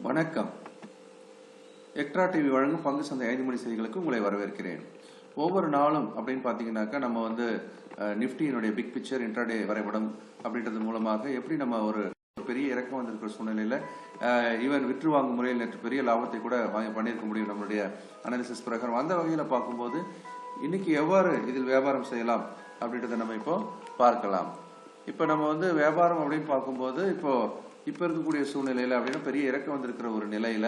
வணக்கம். Extra TV வழங்கும் பங்கு சந்தை ஐந்து மணி செய்திகளுக்கு உங்களை வரவேற்கிறேன். ஒவ்வொரு நாளும் அப்படின்னு பார்த்தீங்கன்னாக்கா நம்ம வந்து அஹ், நிஃப்டியினுடைய பிக் பிக்சர் இன்ட்ராடே வரைபடம் அப்படின்றது மூலமாக எப்படி நம்ம ஒரு பெரிய இறக்கம் வந்திருக்கிற சூழ்நிலையில் ஈவன் விற்று வாங்கும் முறையில் நேற்று பெரிய லாபத்தை கூட வாங்கி பண்ணியிருக்க முடியும் நம்மளுடைய அனாலிசிஸ் பிரகாரம். அந்த வகையில் பார்க்கும்போது இன்னைக்கு எவ்வாறு இதில் வியாபாரம் செய்யலாம் அப்படின்றத நம்ம இப்போ பார்க்கலாம். இப்போ நம்ம வந்து வியாபாரம் அப்படின்னு பார்க்கும்போது இப்போ இப்போ இருக்கக்கூடிய சூழ்நிலையில் அப்படின்னா பெரிய இறக்கம் வந்திருக்கிற ஒரு நிலையில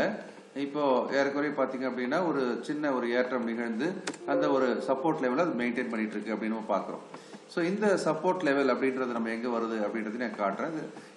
இப்போ ஏறக்குறைய பார்த்தீங்க அப்படின்னா ஒரு சின்ன ஒரு ஏற்றம் நிகழ்ந்து அந்த ஒரு சப்போர்ட் லெவலில் அது மெயின்டைன் பண்ணிட்டு இருக்கு அப்படின்னு நம்ம பார்க்குறோம் ஸோ இந்த சப்போர்ட் லெவல் அப்படின்றது நம்ம எங்கே வருது அப்படின்றது நான் காட்டுறேன்.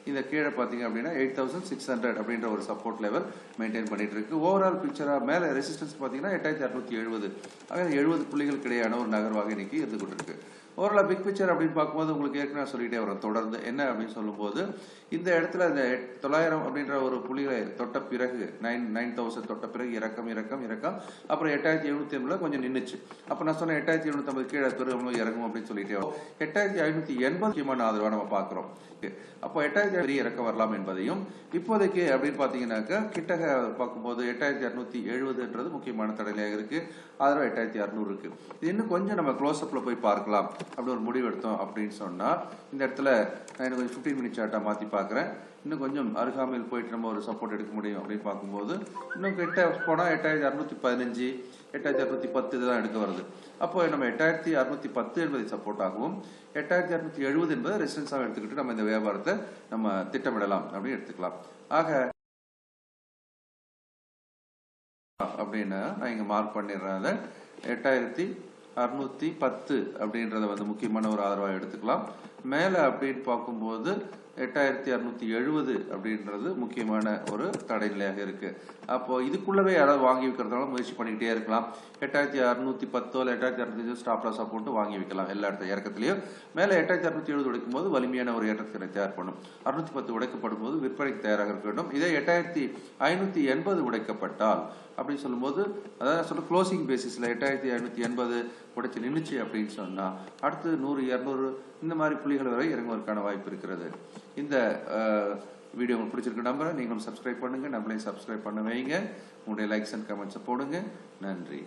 இந்த கீழே பார்த்தீங்க அப்படின்னா எயிட் தௌசண்ட் சிக்ஸ் ஹண்ட்ரட் அப்படின்ற ஒரு சப்போர்ட் லெவல் மெயின்டைன் பண்ணிட்டு இருக்கு. ஓவரால் பிக்சராக மேலே ரெசிஸ்டன்ஸ் பார்த்தீங்கன்னா எட்டாயிரத்தி அறுநூத்தி எழுபது. ஆக எழுபது புள்ளிகளுக்கு இடையான ஒரு நகர்வாக இன்னைக்கு இருந்து கொண்டிருக்கு. ஓவரால் பிக் பிக்சர் அப்படின்னு பார்க்கும்போது உங்களுக்கு ஏற்கனவே சொல்லிட்டே வரும் தொடர்ந்து என்ன அப்படின்னு சொல்லும்போது இந்த இடத்துல இந்த தொள்ளாயிரம் அப்படின்ற ஒரு புள்ளிகளை தொட்ட பிறகு நைன் நைன் தௌசண்ட் தொட்ட பிறகு இறக்கம் இறக்கம் இறக்கம் அப்புறம் எட்டாயிரத்தி எழுநூத்தி ஐம்பதுல கொஞ்சம் நின்றுச்சு அப்போ நான் சொன்னேன் எட்டாயிரத்தி எழுநூத்தி ஐம்பது கீழே பெருமளவு இறங்கும் அப்படின்னு சொல்லிட்டே. வரும் எட்டாயிரத்தி ஐநூத்தி எண்பது முக்கியமான ஆதரவா நம்ம பார்க்குறோம். அப்போ எட்டாயிரத்தி பெரிய இறக்கம் வரலாம் என்பதையும் இப்போதைக்கு அப்படின்னு பார்த்தீங்கன்னாக்கா கிட்டக பார்க்கும்போது எட்டாயிரத்தி அறுநூத்தி எழுபதுன்றது முக்கியமான தடையாக இருக்கு. ஆதரவு எட்டாயிரத்தி அறுநூறு இருக்கு. இது இன்னும் கொஞ்சம் நம்ம க்ளோஸ் அப்ல போய் பார்க்கலாம். அப்படி ஒரு முடிவு எடுத்தோம் அப்படின்னு சொன்னா இந்த இடத்துல நான் எனக்கு கொஞ்சம் ஃபிஃப்டீன் மினிட் சார்ட்டா மாத்தி பார்க்கறேன். இன்னும் கொஞ்சம் அருகாமையில் போயிட்டு நம்ம ஒரு சப்போர்ட் எடுக்க முடியும் அப்படின்னு பார்க்கும்போது இன்னும் எட்ட போனா எட்டாயிரத்தி அறுநூத்தி பதினஞ்சு எட்டாயிரத்தி அறுநூத்தி பத்து இதுதான் எடுக்க வருது. அப்போ நம்ம எட்டாயிரத்தி அறுநூத்தி பத்து என்பதை சப்போர்ட் ஆகவும் எட்டாயிரத்தி அறுநூத்தி எழுபது என்பதை ரெசிடென்ஸாக எடுத்துக்கிட்டு நம்ம இந்த வியாபாரத்தை நம்ம திட்டமிடலாம் அப்படின்னு எடுத்துக்கலாம். ஆக அப்படின்னு நான் இங்க மார்க் பண்ணிடுறேன் அதை எட்டாயிரத்தி அறுநூத்தி பத்து அப்படின்றத வந்து முக்கியமான ஒரு ஆதரவாக எடுத்துக்கலாம். மேலே அப்படின்னு பார்க்கும்போது எட்டாயிரத்தி அறுநூத்தி எழுபது அப்படின்றது முக்கியமான ஒரு தடைநிலையாக இருக்கு. அப்போ இதுக்குள்ளவே யாராவது வாங்கி வைக்கிறதுனால முயற்சி பண்ணிக்கிட்டே இருக்கலாம். எட்டாயிரத்தி அறுநூத்தி பத்தோ இல்லை எட்டாயிரத்தி அறுநூத்தி ஸ்டாப் லாஸாக போட்டு வாங்கி வைக்கலாம் எல்லா இடத்த இறக்கத்திலையும். மேலே எட்டாயிரத்தி அறுநூத்தி எழுபது உடைக்கும் போது வலிமையான ஒரு ஏற்றத்தினை தயார் பண்ணும். அறுநூத்தி பத்து உடைக்கப்படும் போது விற்பனைக்கு தயாராக இருக்க வேண்டும். இதே எட்டாயிரத்தி ஐநூத்தி எண்பது உடைக்கப்பட்டால் அப்படின்னு சொல்லும்போது அதாவது சொல்ல க்ளோசிங் பேசிஸ்ல எட்டாயிரத்தி ஐநூத்தி எண்பது உடைச்சு நின்றுச்சு அப்படின்னு சொன்னா அடுத்து நூறு இரநூறு இந்த மாதிரி புள்ளி புள்ளிகள் வரை இறங்குவதற்கான வாய்ப்பு இருக்கிறது. இந்த வீடியோ உங்களுக்கு பிடிச்சிருக்க நம்பரை நீங்களும் சப்ஸ்கிரைப் பண்ணுங்க. நம்மளையும் சப்ஸ்கிரைப் பண்ண வைங்க. உங்களுடைய லைக்ஸ் அண்ட் கமெண்ட்ஸை போடுங்க. நன்றி.